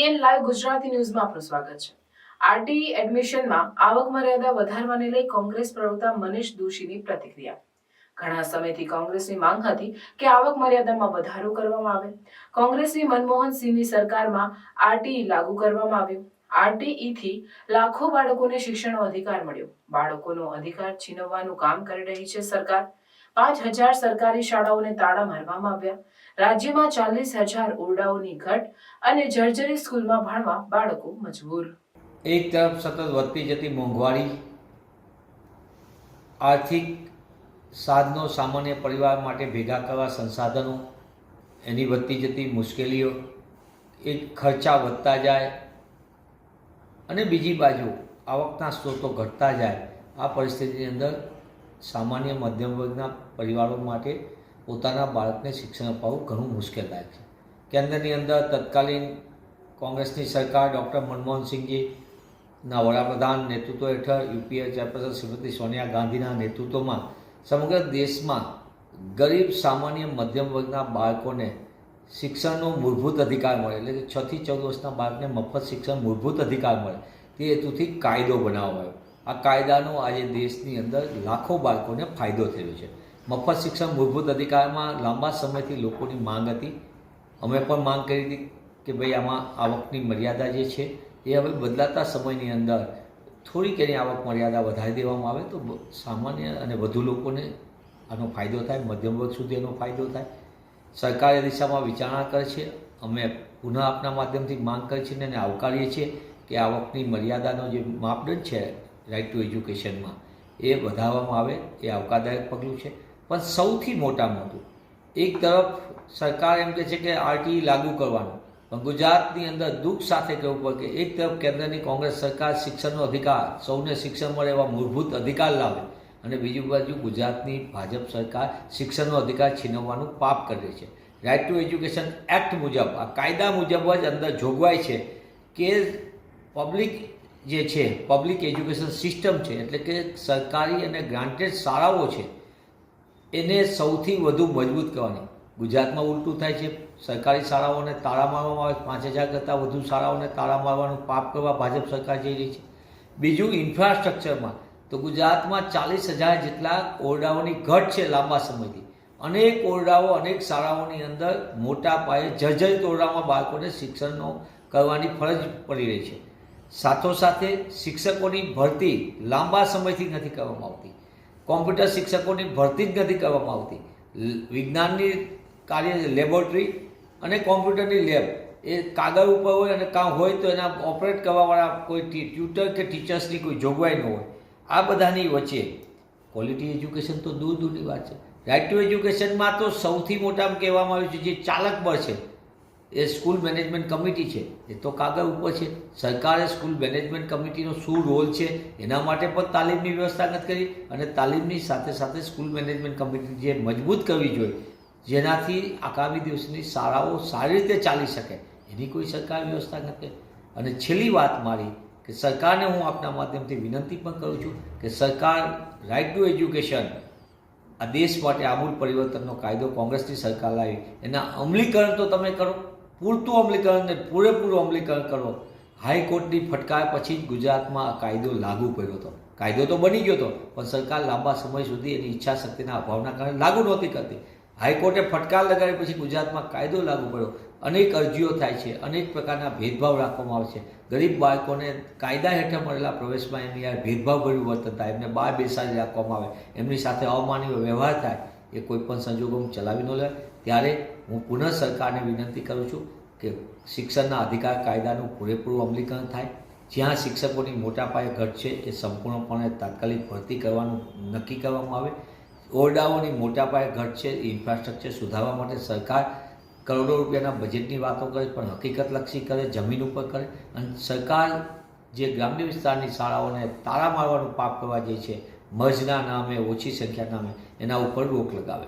CN live Gujarati ન્યૂઝમાં આપનું સ્વાગત છે. આરટી એડમિશનમાં આવક મર્યાદા વધારવાને લઈ કોંગ્રેસ પ્રવક્તા મનીષ દોશીની પ્રતિક્રિયા. ઘણા સમયથી કોંગ્રેસની માંગ હતી કે આવક મર્યાદામાં વધારો કરવામાં આવે. કોંગ્રેસની મનમોહન સિંહની સરકારમાં આરટીઈ લાગુ કરવામાં આવ્યું. આરટીઈ થી લાખો બાળકોને શિક્ષણનો અધિકાર મળ્યો. બાળકોનો અધિકાર છીનવવાનું કામ કરી રહી છે સરકાર. પાંચ હજાર સરકારી શાળાઓને તાળા મારવામાં આવ્યા. રાજ્યમાં ચાલીસ હજાર ઓરડાઓની ઘટ અને જર્જરી સ્કૂલમાં ભણવા બાળકો મજબૂર. એક તરફ સતત વધતી જતી મોંઘવારી, આર્થિક સાધનો સામાન્ય પરિવાર માટે ભેગા કરવા સંસાધનો, એની વધતી જતી મુશ્કેલીઓ, એ ખર્ચા વધતા જાય અને બીજી બાજુ આવકના સ્ત્રોતો ઘટતા જાય. આ પરિસ્થિતિની અંદર સામાન્ય મધ્યમ વર્ગના પરિવારો માટે પોતાના બાળકને શિક્ષણ અપાવવું ઘણું મુશ્કેલ લાગે છે. કેન્દ્રની અંદર તત્કાલીન કોંગ્રેસની સરકાર ડૉક્ટર મનમોહનસિંહજીના વડાપ્રધાન નેતૃત્વ હેઠળ યુપીએ ચેરપર્સન શ્રીમતી સોનિયા ગાંધીના નેતૃત્વમાં સમગ્ર દેશમાં ગરીબ, સામાન્ય, મધ્યમ વર્ગના બાળકોને શિક્ષણનો મૂળભૂત અધિકાર મળે. એટલે કે છથી ચૌદ વર્ષના બાળકને મફત શિક્ષણ મૂળભૂત અધિકાર મળે. તે હેતુથી કાયદો બનાવવામાં આવ્યો. આ કાયદાનો આજે દેશની અંદર લાખો બાળકોને ફાયદો થયો છે. મફત શિક્ષણ મૂળભૂત અધિકારમાં લાંબા સમયથી લોકોની માંગ હતી. અમે પણ માંગ કરી હતી કે ભાઈ આમાં આવકની મર્યાદા જે છે એ હવે બદલાતા સમયની અંદર થોડીક એની આવક મર્યાદા વધારી દેવામાં આવે તો સામાન્ય અને વધુ લોકોને આનો ફાયદો થાય, મધ્યમ વર્ગ સુધી એનો ફાયદો થાય. સરકાર એ દિશામાં વિચારણા કરે છે. અમે પુનઃ આપના માધ્યમથી માંગ કરી છે અને આવકારીએ છીએ કે આવકની મર્યાદાનો જે માપદંડ છે રાઇટ ટુ એજ્યુકેશનમાં એ વધારવામાં આવે, એ આવકારદાયક પગલું છે. પણ સૌથી મોટા મોટું, એક તરફ સરકાર એમ કહે છે કે આરટીઈ લાગુ કરવાનું, પણ ગુજરાતની અંદર દુઃખ સાથે કહેવું પડે કે એક તરફ કેન્દ્રની કોંગ્રેસ સરકાર શિક્ષણનો અધિકાર, સૌને શિક્ષણ મળે એવા મૂળભૂત અધિકાર લાવે, અને બીજી બાજુ ગુજરાતની ભાજપ સરકાર શિક્ષણનો અધિકાર છીનવવાનું પાપ કરે છે. રાઇટ ટુ એજ્યુકેશન એક્ટ મુજબ, આ કાયદા મુજબ જ અંદર જોગવાઈ છે કે પબ્લિક જે છે પબ્લિક એજ્યુકેશન સિસ્ટમ છે, એટલે કે સરકારી અને ગ્રાન્ટેડ શાળાઓ છે, એને સૌથી વધુ મજબૂત કરવાની. ગુજરાતમાં ઉલટું થાય છે. સરકારી શાળાઓને તાળા મારવામાં આવે પાંચ હજાર કરતાં વધુ શાળાઓને તાળા મારવાનું પાપ કરવા ભાજપ સરકાર જઈ રહી છે. બીજું ઇન્ફ્રાસ્ટ્રક્ચરમાં તો ગુજરાતમાં ચાલીસ હજાર જેટલા ઓરડાઓની ઘટ છે લાંબા સમયથી. અનેક ઓરડાઓ, અનેક શાળાઓની અંદર મોટા પાયે જર્જરિત ઓરડામાં બાળકોને શિક્ષણનો કરવાની ફરજ પડી રહી છે. સાથોસાથે શિક્ષકોની ભરતી લાંબા સમયથી નથી કરવામાં આવતી. કોમ્પ્યુટર શિક્ષકોની ભરતી જ નથી કરવામાં આવતી. વિજ્ઞાનની કાર્ય, લેબોરેટરી અને કોમ્પ્યુટરની લેબ એ કાગળ ઉપર હોય અને કાં હોય તો એના ઓપરેટ કરવાવાળા કોઈ ટ્યુટર કે ટીચર્સની કોઈ જોગવાઈ ન હોય. આ બધાની વચ્ચે ક્વોલિટી એજ્યુકેશન તો દૂર દૂરની વાત છે. રાઇટ ટુ એજ્યુકેશનમાં તો સૌથી મોટામાં કહેવામાં આવ્યું છે જે ચાલક બળ છે એ સ્કૂલ મેનેજમેન્ટ કમિટી છે. એ તો કાગળ ઉપર છે. સરકારે સ્કૂલ મેનેજમેન્ટ કમિટીનો શું રોલ છે? એના માટે પણ તાલીમની વ્યવસ્થા નથી કરી અને તાલીમની સાથે સાથે સ્કૂલ મેનેજમેન્ટ કમિટી જે મજબૂત કરવી જોઈએ, જેનાથી આગામી દિવસની શાળાઓ સારી રીતે ચાલી શકે. એની કોઈ સરકાર વ્યવસ્થા નથી અને છેલ્લી વાત મારી કે સરકારને હું આપના માધ્યમથી વિનંતી પણ કરું છું કે સરકાર રાઇટ ટુ એજ્યુકેશન આ દેશ માટે આમૂલ પરિવર્તનનો કાયદો કોંગ્રેસની સરકાર લાવી. એના અમલીકરણ તો તમે કરો. પૂરતું અમલીકરણ ને પૂરેપૂરું અમલીકરણ કરો. હાઈકોર્ટની ફટકાર પછી જ ગુજરાતમાં આ કાયદો લાગુ પડ્યો હતો. કાયદો તો બની ગયો હતો, પણ સરકાર લાંબા સમય સુધી એની ઈચ્છા શક્તિના અભાવના કારણે લાગુ નહોતી કરતી. હાઈકોર્ટે ફટકાર લગાડી પછી ગુજરાતમાં કાયદો લાગુ પડ્યો. અનેક અરજીઓ થાય છે, અનેક પ્રકારના ભેદભાવ રાખવામાં આવે છે. ગરીબ બાળકોને કાયદા હેઠળ મળેલા પ્રવેશમાં એમની યાર ભેદભાવભર્યું વર્તન થાય, એમને બહાર બેસાડી રાખવામાં આવે. એમની સાથે અમાનવીય વ્યવહાર થાય, એ કોઈ પણ સંજોગોમાં ચલાવી ન લે. ત્યારે હું પુનઃ સરકારને વિનંતી કરું છું કે શિક્ષણના અધિકાર કાયદાનું પૂરેપૂરું અમલીકરણ થાય. જ્યાં શિક્ષકોની મોટા પાયે ઘટ છે, એ સંપૂર્ણપણે તાત્કાલિક ભરતી કરવાનું નક્કી કરવામાં આવે. ઓરડાઓની મોટા પાયે ઘટ છે ઇન્ફ્રાસ્ટ્રક્ચર સુધારવા માટે સરકાર કરોડો રૂપિયાના બજેટની વાતો કરે, પણ હકીકતલક્ષી કરે, જમીન ઉપર કરે. અને સરકાર જે ગ્રામ્ય વિસ્તારની શાળાઓને તાળા મારવાનું પાપ કરવા જે છે, મર્જના નામે, ઓછી સંખ્યા નામે, એના ઉપર રોક લગાવે.